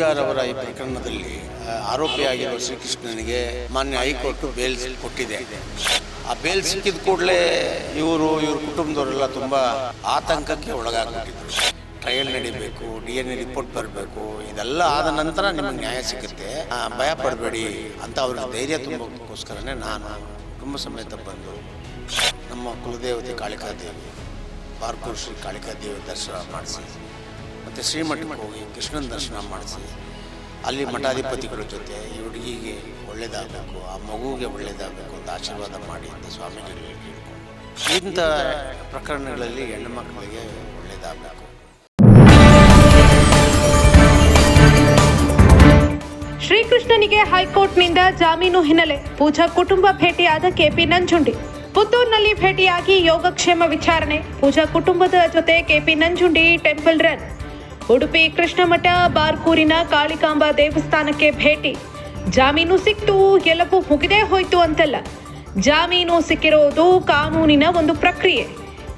ಪೂಜಾರವರ ಈ ಪ್ರಕರಣದಲ್ಲಿ ಆರೋಪಿಯಾಗಿರುವ ಶ್ರೀಕೃಷ್ಣನಿಗೆ ಮಾನ್ಯ ಹೈಕೋರ್ಟ್ ಬೇಲ್ ಕೊಟ್ಟಿದೆ. ಆ ಬೇಲ್ ಸಿಕ್ಕಿದ ಕೂಡಲೇ ಇವರು, ಇವ್ರ ಕುಟುಂಬದವರೆಲ್ಲ ತುಂಬ ಆತಂಕಕ್ಕೆ ಒಳಗಾಗ್ಬಿಟ್ಟಿದ್ರು. ಟ್ರಯಲ್ ನಡಿಬೇಕು, ಡಿ ಎನ್ ಎ ರಿಪೋರ್ಟ್ ಬರಬೇಕು, ಇದೆಲ್ಲ ಆದ ನಂತರ ನಿಮಗೆ ನ್ಯಾಯ ಸಿಗುತ್ತೆ. ಭಯ ಪಡಬೇಡಿ ಅಂತ ಅವ್ರಿಗೆ ಧೈರ್ಯ ತುಂಬೋಕ್ಕೋಸ್ಕರನೇ ನಾನು ಕುಟುಂಬ ಸಮೇತ ಬಂದು ನಮ್ಮ ಕುಲದೇವತೆ ಕಾಳಿಕಾದೇವಿ, ಪಾರ್ಕೂರ್ ಶ್ರೀ ಕಾಳಿಕಾದೇವಿ ದರ್ಶನ ಮಾಡಿಸಿ ಮತ್ತು ಶ್ರೀಮಠಕ್ಕೆ ಹೋಗಿ ಕೃಷ್ಣನ ದರ್ಶನ ಮಾಡಿಸಿ. ಅಲ್ಲಿ ಮಠಾಧಿಪತಿಗಳ ಜೊತೆ ಈ ಹುಡುಗಿಗೆ ಒಳ್ಳೇದಾಗಬೇಕು ಆ ಮಗುವಿಗೆ ಒಳ್ಳೇದಾಗಬೇಕು ಅಂತ ಆಶೀರ್ವಾದ ಮಾಡಿ ಅಂತ ಸ್ವಾಮೀಜಿಗಳಿಗೆ ಕೇಳ್ಕೊಂಡು ಇಂಥ ಪ್ರಕರಣಗಳಲ್ಲಿ ಹೆಣ್ಣು ಮಕ್ಕಳಿಗೆ ಒಳ್ಳೇದಾಗಬೇಕು. ಶ್ರೀಕೃಷ್ಣನಿಗೆ ಹೈಕೋರ್ಟ್ನಿಂದ ಜಾಮೀನು ಹಿನ್ನೆಲೆ ಪೂಜಾ ಕುಟುಂಬ ಭೇಟಿಯಾದ ಕೆಪಿ ನಂಜುಂಡಿ. ಪುತ್ತೂರಿನಲ್ಲಿ ಭೇಟಿಯಾಗಿ ಯೋಗಕ್ಷೇಮ ವಿಚಾರಣೆ ಪೂಜಾ ಕುಟುಂಬದ ಜೊತೆ KP Nanjundi temple run. Udupi Krishna Matha, ಬಾರ್ಕೂರಿನ ಕಾಳಿಕಾಂಬ ದೇವಸ್ಥಾನಕ್ಕೆ ಭೇಟಿ. ಜಾಮೀನು ಸಿಕ್ತು, ಎಲ್ಲವೂ ಮುಗಿದೇ ಹೋಯ್ತು ಅಂತಲ್ಲ. ಜಾಮೀನು ಸಿಕ್ಕಿರೋದು ಕಾನೂನಿನ ಒಂದು ಪ್ರಕ್ರಿಯೆ.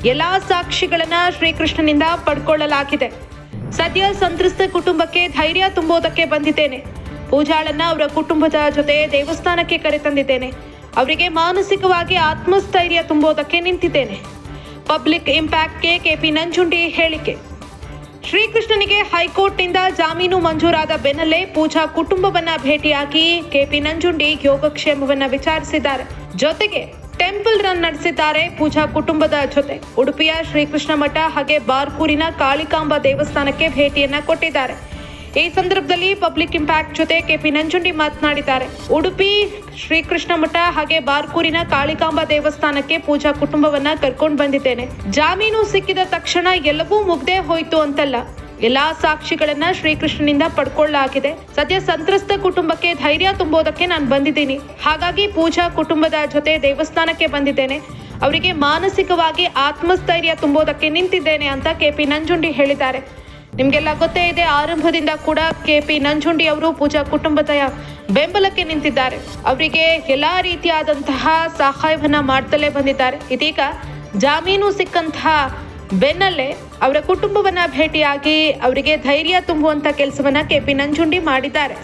ಎಲ್ಲಾ ಸಾಕ್ಷಿಗಳನ್ನ ಶ್ರೀಕೃಷ್ಣನಿಂದ ಪಡ್ಕೊಳ್ಳಲಾಗಿದೆ. ಸದ್ಯ ಸಂತ್ರಸ್ತ ಕುಟುಂಬಕ್ಕೆ ಧೈರ್ಯ ತುಂಬೋದಕ್ಕೆ ಬಂದಿದ್ದೇನೆ. ಪೂಜಾಳನ್ನ ಅವರ ಕುಟುಂಬದ ಜೊತೆ ದೇವಸ್ಥಾನಕ್ಕೆ ಕರೆತಂದಿದ್ದೇನೆ. ಅವರಿಗೆ ಮಾನಸಿಕವಾಗಿ ಆತ್ಮಸ್ಥೈರ್ಯ ತುಂಬೋದಕ್ಕೆ ನಿಂತಿದ್ದೇನೆ. ಪಬ್ಲಿಕ್ ಇಂಪ್ಯಾಕ್ಟ್ಗೆ ಕೆಪಿ ನಂಜುಂಡಿ ಹೇಳಿಕೆ. ಶ್ರೀಕೃಷ್ಣನಿಗೆ ಹೈಕೋರ್ಟ್ನಿಂದ ಜಾಮೀನು ಮಂಜೂರಾದ ಬೆನ್ನಲ್ಲೇ ಪೂಜಾ ಕುಟುಂಬವನ್ನ ಭೇಟಿಯಾಗಿ ಕೆಪಿ ನಂಜುಂಡಿ ಯೋಗಕ್ಷೇಮವನ್ನ ವಿಚಾರಿಸಿದ್ದಾರೆ. ಜೊತೆಗೆ ಟೆಂಪಲ್ ರನ್ ನಡೆಸಿದ್ದಾರೆ ಪೂಜಾ ಕುಟುಂಬದ ಜೊತೆ. ಉಡುಪಿಯ ಶ್ರೀಕೃಷ್ಣ ಮಠ ಹಾಗೆ ಬಾರ್ಕೂರಿನ ಕಾಳಿಕಾಂಬ ದೇವಸ್ಥಾನಕ್ಕೆ ಭೇಟಿಯನ್ನ ಕೊಟ್ಟಿದ್ದಾರೆ. ಈ ಸಂದರ್ಭದಲ್ಲಿ ಪಬ್ಲಿಕ್ ಇಂಪ್ಯಾಕ್ಟ್ ಜೊತೆ ಕೆಪಿ ನಂಜುಂಡಿ ಮಾತನಾಡಿದ್ದಾರೆ. ಉಡುಪಿ ಶ್ರೀಕೃಷ್ಣ ಮಠ ಹಾಗೆ ಬಾರ್ಕೂರಿನ ಕಾಳಿಕಾಂಬಾ ದೇವಸ್ಥಾನಕ್ಕೆ ಪೂಜಾ ಕುಟುಂಬವನ್ನ ಕರ್ಕೊಂಡು ಬಂದಿದ್ದೇನೆ. ಜಾಮೀನು ಸಿಕ್ಕಿದ ತಕ್ಷಣ ಎಲ್ಲವೂ ಮುಗ್ದೇ ಹೋಯ್ತು ಅಂತಲ್ಲ. ಎಲ್ಲಾ ಸಾಕ್ಷಿಗಳನ್ನ ಶ್ರೀಕೃಷ್ಣನಿಂದ ಪಡ್ಕೊಳ್ಳಲಾಗಿದೆ ಸದ್ಯ ಸಂತ್ರಸ್ತ ಕುಟುಂಬಕ್ಕೆ ಧೈರ್ಯ ತುಂಬೋದಕ್ಕೆ ನಾನು ಬಂದಿದ್ದೀನಿ. ಹಾಗಾಗಿ ಪೂಜಾ ಕುಟುಂಬದ ಜೊತೆ ದೇವಸ್ಥಾನಕ್ಕೆ ಬಂದಿದ್ದೇನೆ. ಅವರಿಗೆ ಮಾನಸಿಕವಾಗಿ ಆತ್ಮಸ್ಥೈರ್ಯ ತುಂಬೋದಕ್ಕೆ ನಿಂತಿದ್ದೇನೆ ಅಂತ ಕೆಪಿ ನಂಜುಂಡಿ ಹೇಳಿದ್ದಾರೆ. ನಿಮ್ಗೆಲ್ಲ ಗೊತ್ತೇ ಇದೆ, ಆರಂಭದಿಂದ ಕೂಡ ಕೆಪಿ ನಂಜುಂಡಿ ಅವರು ಪೂಜಾ ಕುಟುಂಬದ ಬೆಂಬಲಕ್ಕೆ ನಿಂತಿದ್ದಾರೆ. ಅವರಿಗೆ ಎಲ್ಲಾ ರೀತಿಯಾದಂತಹ ಸಹಾಯವನ್ನ ಮಾಡ್ತಲೇ ಬಂದಿದ್ದಾರೆ. ಇದೀಗ ಜಾಮೀನು ಸಿಕ್ಕಂತಹ ಬೆನ್ನಲ್ಲೇ ಅವರ ಕುಟುಂಬವನ್ನ ಭೇಟಿಯಾಗಿ ಅವರಿಗೆ ಧೈರ್ಯ ತುಂಬುವಂತ ಕೆಲಸವನ್ನ ಕೆಪಿ ನಂಜುಂಡಿ ಮಾಡಿದ್ದಾರೆ.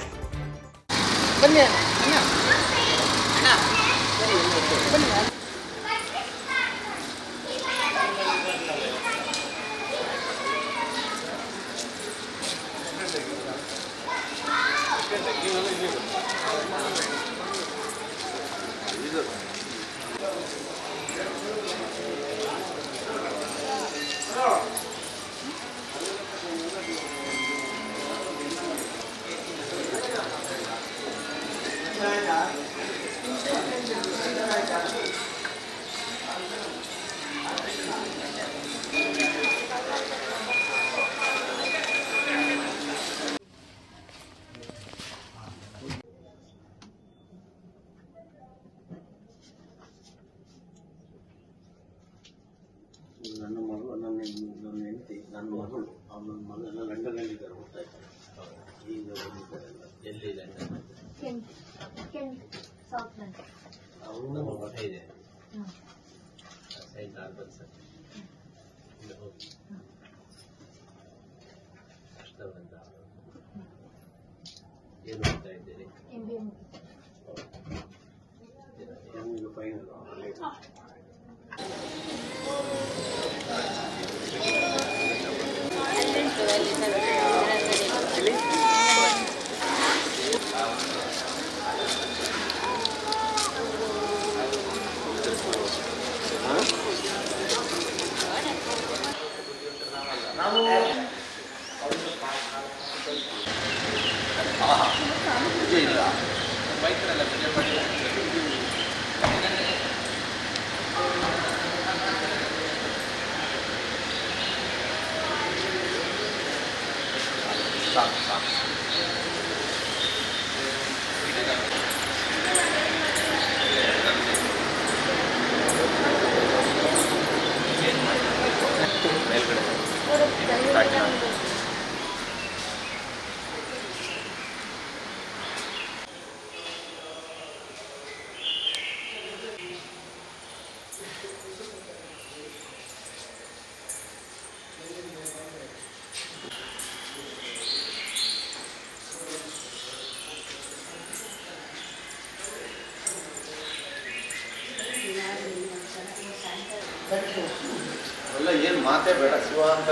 ಮಗಳು ನನ್ನ ಮಗಳೆಲ್ಲ ಲಂಡನ್ನಲ್ಲಿದ್ದಾರೆ ಓದ್ತಾ ಇದ್ದಾರೆ. ಈಗ ಬಂದಿದ್ದಾರೆ ಎಲ್ಲಿ ಲಂಡನ್ ಅವನ ಮಗ ಇದೆ. ಆಲ್ಬರ್ಟ್ಸ್ ಇಲ್ಲಿ ಹೋಗಿ. ಕೃಷ್ಣವೃಂದ ಏನು ಮಾಡ್ತಾ ಇದ್ದೀರಿ? ಫೈನಲ್ நல்லபடியாக ಮಾತೇ ಬೇಡ ಶಿವ ಅಂತ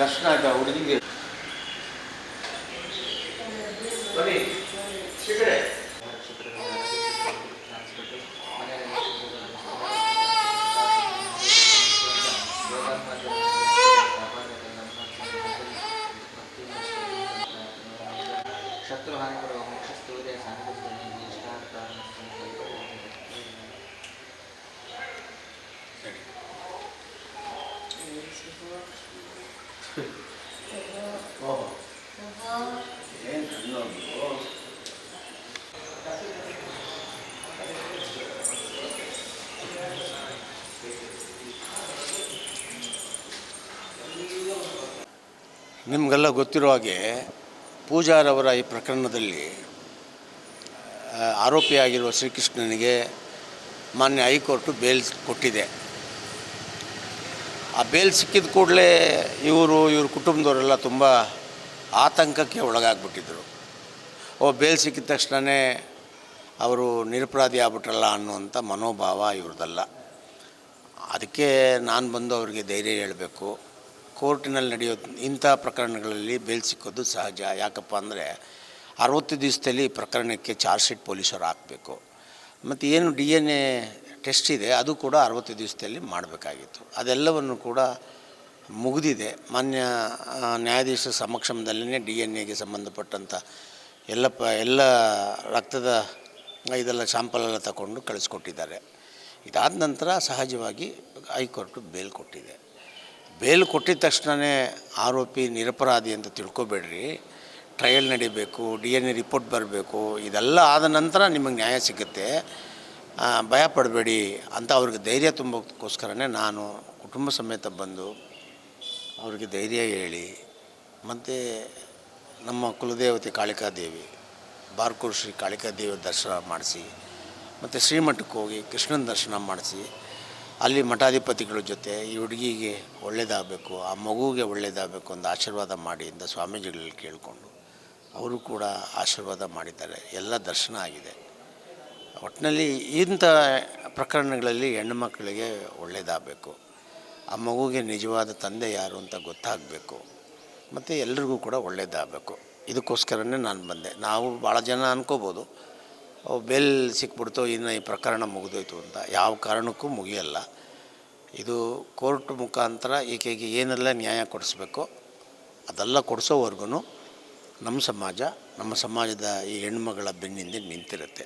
ದರ್ಶನ ಆಯ್ತಾ ಹುಡುಗಿಗೆ ಬನ್ನಿ ಈ ಕಡೆ. ಶತ್ರು ಹಾನಿ ಕೊಡುವ ಮೋಕ್ಷ ಸ್ಥೂರ್ಯ ಸಾನ್ನಿಧ್ಯ ಇಷ್ಟಾರ್ಥ ನಿಮಗೆಲ್ಲ ಗೊತ್ತಿರೋ ಹಾಗೆ ಪೂಜಾರವರ ಈ ಪ್ರಕರಣದಲ್ಲಿ ಆರೋಪಿಯಾಗಿರುವ ಶ್ರೀಕೃಷ್ಣನಿಗೆ ಮಾನ್ಯ ಹೈಕೋರ್ಟು ಬೇಲ್ ಕೊಟ್ಟಿದೆ. ಆ ಬೇಲ್ ಸಿಕ್ಕಿದ ಕೂಡಲೇ ಇವರು, ಇವ್ರ ಕುಟುಂಬದವರೆಲ್ಲ ತುಂಬ ಆತಂಕಕ್ಕೆ ಒಳಗಾಗ್ಬಿಟ್ಟಿದ್ರು. ಓ, ಬೇಲ್ ಸಿಕ್ಕಿದ ತಕ್ಷಣವೇ ಅವರು ನಿರಪರಾಧಿ ಆಗ್ಬಿಟ್ರಲ್ಲ ಅನ್ನುವಂಥ ಮನೋಭಾವ ಇವ್ರದ್ದಲ್ಲ ಅದಕ್ಕೆ ನಾನು ಬಂದು ಅವರಿಗೆ ಧೈರ್ಯ ಹೇಳಬೇಕು. ಕೋರ್ಟಿನಲ್ಲಿ ನಡೆಯೋ ಇಂಥ ಪ್ರಕರಣಗಳಲ್ಲಿ ಬೇಲ್ ಸಿಕ್ಕೋದು ಸಹಜ. ಯಾಕಪ್ಪ ಅಂದರೆ ಅರವತ್ತು ದಿವಸದಲ್ಲಿ ಪ್ರಕರಣಕ್ಕೆ ಚಾರ್ಜ್ ಶೀಟ್ ಪೊಲೀಸರು ಹಾಕಬೇಕು. ಮತ್ತು ಏನು ಡಿ ಎನ್ ಎ ಟೆಸ್ಟ್ ಇದೆ, ಅದು ಕೂಡ ಅರವತ್ತು ದಿವಸದಲ್ಲಿ ಮಾಡಬೇಕಾಗಿತ್ತು. ಅದೆಲ್ಲವನ್ನು ಕೂಡ ಮುಗಿದಿದೆ. ಮಾನ್ಯ ನ್ಯಾಯಾಧೀಶ ಸಮಕ್ಷಮದಲ್ಲೇ ಡಿ ಎನ್ ಎಗೆ ಸಂಬಂಧಪಟ್ಟಂಥ ಎಲ್ಲ ಪ, ಎಲ್ಲ ರಕ್ತದ ಇದೆಲ್ಲ ಶಾಂಪಲ್ ಎಲ್ಲ ತಗೊಂಡು ಕಳಿಸ್ಕೊಟ್ಟಿದ್ದಾರೆ. ಇದಾದ ನಂತರ ಸಹಜವಾಗಿ ಹೈಕೋರ್ಟು ಬೇಲ್ ಕೊಟ್ಟಿದೆ. ಬೇಲ್ ಕೊಟ್ಟಿದ ತಕ್ಷಣವೇ ಆರೋಪಿ ನಿರಪರಾಧಿ ಅಂತ ತಿಳ್ಕೊಬೇಡ್ರಿ. ಟ್ರಯಲ್ ನಡಿಬೇಕು, ಡಿ ಎನ್ ಎ ರಿಪೋರ್ಟ್ ಬರಬೇಕು, ಇದೆಲ್ಲ ಆದ ನಂತರ ನಿಮಗೆ ನ್ಯಾಯ ಸಿಗುತ್ತೆ. ಭಯ ಪಡಬೇಡಿ ಅಂತ ಅವ್ರಿಗೆ ಧೈರ್ಯ ತುಂಬೋಕ್ಕೋಸ್ಕರನೇ ನಾನು ಕುಟುಂಬ ಸಮೇತ ಬಂದು ಅವ್ರಿಗೆ ಧೈರ್ಯ ಹೇಳಿ ಮತ್ತು ನಮ್ಮ ಕುಲದೇವತೆ ಕಾಳಿಕಾದೇವಿ, ಬಾರ್ಕೂರು ಶ್ರೀ ಕಾಳಿಕಾದೇವಿ ದರ್ಶನ ಮಾಡಿಸಿ, ಮತ್ತು ಶ್ರೀಮಠಕ್ಕೆ ಹೋಗಿ ಕೃಷ್ಣನ ದರ್ಶನ ಮಾಡಿಸಿ, ಅಲ್ಲಿ ಮಠಾಧಿಪತಿಗಳ ಜೊತೆ ಈ ಹುಡುಗಿಗೆ ಒಳ್ಳೇದಾಗಬೇಕು, ಆ ಮಗುವಿಗೆ ಒಳ್ಳೇದಾಗಬೇಕು ಅಂತ ಆಶೀರ್ವಾದ ಮಾಡಿ ಅಂತ ಸ್ವಾಮೀಜಿಗಳಲ್ಲಿ ಕೇಳಿಕೊಂಡು ಅವರು ಕೂಡ ಆಶೀರ್ವಾದ ಮಾಡಿದ್ದಾರೆ. ಎಲ್ಲ ದರ್ಶನ ಆಗಿದೆ. ಒಟ್ಟಿನಲ್ಲಿ ಇಂಥ ಪ್ರಕರಣಗಳಲ್ಲಿ ಹೆಣ್ಣು ಮಕ್ಕಳಿಗೆ ಒಳ್ಳೆಯದಾಗಬೇಕು ಆ ಮಗುಗೆ ನಿಜವಾದ ತಂದೆ ಯಾರು ಅಂತ ಗೊತ್ತಾಗಬೇಕು. ಮತ್ತು ಎಲ್ರಿಗೂ ಕೂಡ ಒಳ್ಳೆಯದಾಗಬೇಕು ಇದಕ್ಕೋಸ್ಕರನೇ ನಾನು ಬಂದೆ. ನಾವು ಭಾಳ ಜನ ಅನ್ಕೋಬೋದು ಬೆಲ್ ಸಿಕ್ಬಿಡ್ತು, ಇನ್ನು ಈ ಪ್ರಕರಣ ಮುಗಿದೋಯ್ತು ಅಂತ. ಯಾವ ಕಾರಣಕ್ಕೂ ಮುಗಿಯಲ್ಲ. ಇದು ಕೋರ್ಟ್ ಮುಖಾಂತರ ಈಕೆಗೆ ಏನೆಲ್ಲ ನ್ಯಾಯ ಕೊಡಿಸ್ಬೇಕು, ಅದೆಲ್ಲ ಕೊಡಿಸೋವರೆಗೂ ನಮ್ಮ ಸಮಾಜ, ನಮ್ಮ ಸಮಾಜದ ಈ ಹೆಣ್ಮಗಳ ಬೆನ್ನಿಂದೆ ನಿಂತಿರುತ್ತೆ.